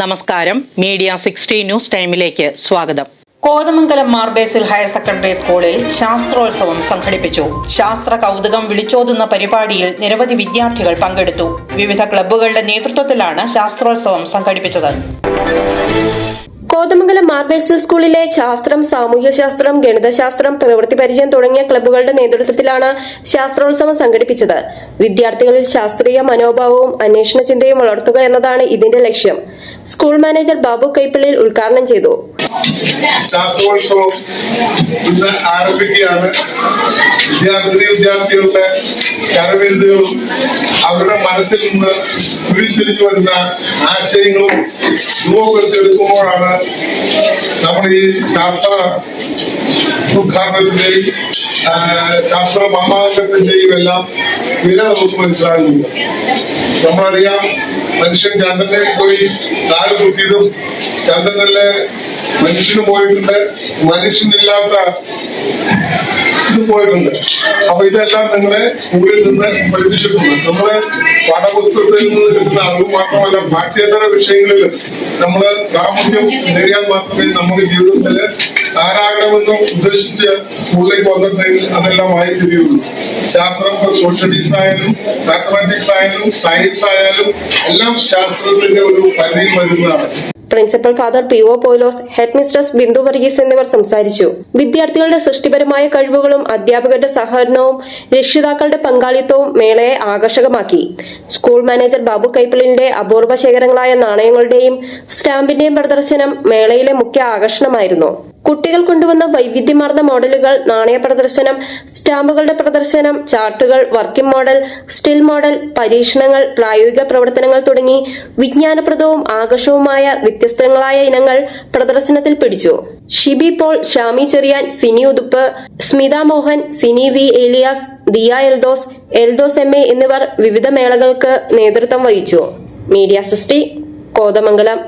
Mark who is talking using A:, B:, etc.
A: നമസ്കാരം. Media sixty news ടൈമിലേക്ക് സ്വാഗതം. കോതമംഗലം മാർബേസിൽ ഹയർ സെക്കൻഡറി സ്കൂളിൽ ശാസ്ത്രോത്സവം സംഘടിപ്പിച്ചു. ശാസ്ത്ര കൗതുകം വിളിച്ചോതുന്ന പരിപാടിയിൽ നിരവധി വിദ്യാർത്ഥികൾ പങ്കെടുത്തു. വിവിധ ക്ലബ്ബുകളുടെ നേതൃത്വത്തിലാണ് ശാസ്ത്രോത്സവം സംഘടിപ്പിച്ചത്.
B: കോതമംഗലം മാർബേഴ്സൽ സ്കൂളിലെ ശാസ്ത്രം സാമൂഹ്യശാസ്ത്രം ഗണിതശാസ്ത്രം പ്രവൃത്തി പരിചയം തുടങ്ങിയ ക്ലബ്ബുകളുടെ നേതൃത്വത്തിലാണ് ശാസ്ത്രോത്സവം സംഘടിപ്പിച്ചത്. വിദ്യാർത്ഥികളിൽ ശാസ്ത്രീയ മനോഭാവവും അന്വേഷണ ചിന്തയും വളർത്തുക എന്നതാണ് ഇതിന്റെ ലക്ഷ്യം. സ്കൂൾ മാനേജർ ബാബു കൈപ്പള്ളിയിൽ ഉദ്ഘാടനം ചെയ്തു.
C: ശാസ്ത്രോത്സവം ഇന്ന് ആരംഭിക്കുകയാണ്. വിദ്യാർത്ഥിനി വിദ്യാർത്ഥികളുടെ കരവിരുതുകളും അവരുടെ മനസ്സിൽ നിന്ന് ഉരുത്തിരിഞ്ഞു വരുന്ന ആശയങ്ങളും രൂപപ്പെടുത്തിയെടുക്കുമ്പോഴാണ് നമ്മൾ ഈ ശാസ്ത്ര ഉദ്ഘാടനത്തിന്റെയും ശാസ്ത്ര മഹാകത്തിന്റെയും എല്ലാം വില നമുക്ക് മനസ്സിലാകുന്നത്. നമ്മളറിയാം മനുഷ്യൻ ചന്ദ്രനിൽ പോയി കാൽ കുത്തിയതും ചന്ദ്രനിലെ മനുഷ്യന് പോയിട്ടുണ്ട് മനുഷ്യനില്ലാത്ത ഇത് പോയിട്ടുണ്ട്. അപ്പൊ ഇതെല്ലാം നിങ്ങളെ സ്കൂളിൽ നിന്ന് പഠിപ്പിച്ചിട്ടുണ്ട്. നമ്മൾ പാഠപുസ്തകത്തിൽ നിന്ന് കിട്ടുന്ന അറിവ് മാത്രമല്ല പാഠ്യേതര വിഷയങ്ങളിലും നമ്മൾ പ്രാമുഖ്യം നേടിയാൽ മാത്രമേ നമ്മുടെ ജീവിതത്തിൽ ആരാകണമെന്ന് ഉദ്ദേശിച്ച് സ്കൂളിലേക്ക് വന്നിട്ടുണ്ടെങ്കിൽ അതെല്ലാം ആയി തിരിയുള്ളൂ ശാസ്ത്രം സോഷ്യൽ ആയാലും മാത്തമാറ്റിക്സ് ആയാലും സയൻസ് ആയാലും എല്ലാം ശാസ്ത്രത്തിന്റെ ഒരു പരിധിയിൽ വരുന്നതാണ്.
B: Principal father P O Paulose head mistress Bindu Varghese എന്നിവർ സംസാരിച്ചു. വിദ്യാർത്ഥികളുടെ സൃഷ്ടിപരമായ കഴിവുകളും അധ്യാപകരുടെ സഹകരണവും രക്ഷിതാക്കളുടെ പങ്കാളിത്തവും മേളയെ ആകർഷകമാക്കി. സ്കൂൾ മാനേജർ ബാബു കൈപ്പിളിന്റെ അപൂർവ ശേഖരങ്ങളായ നാണയങ്ങളുടെയും സ്റ്റാമ്പിന്റെയും പ്രദർശനം മേളയിലെ മുഖ്യ ആകർഷണമായിരുന്നു. കുട്ടികൾ കൊണ്ടുവന്ന വൈവിധ്യമാർന്ന മോഡലുകൾ നാണയ പ്രദർശനം സ്റ്റാമ്പുകളുടെ പ്രദർശനം ചാർട്ടുകൾ വർക്കിംഗ് മോഡൽ സ്റ്റിൽ മോഡൽ പരീക്ഷണങ്ങൾ പ്രായോഗിക പ്രവർത്തനങ്ങൾ തുടങ്ങി വിജ്ഞാനപ്രദവും ആകർഷവുമായ വ്യത്യസ്തങ്ങളായ ഇനങ്ങൾ പ്രദർശനത്തിൽ പിടിച്ചു. Shibi Paul Shami Cherian Sini Uthup Smitha Mohan Sini V Elias Diya Eldose Eldose M A എന്നിവർ വിവിധ മേളകൾക്ക് നേതൃത്വം വഹിച്ചു. മീഡിയ സൃഷ്ടി കോതമംഗലം.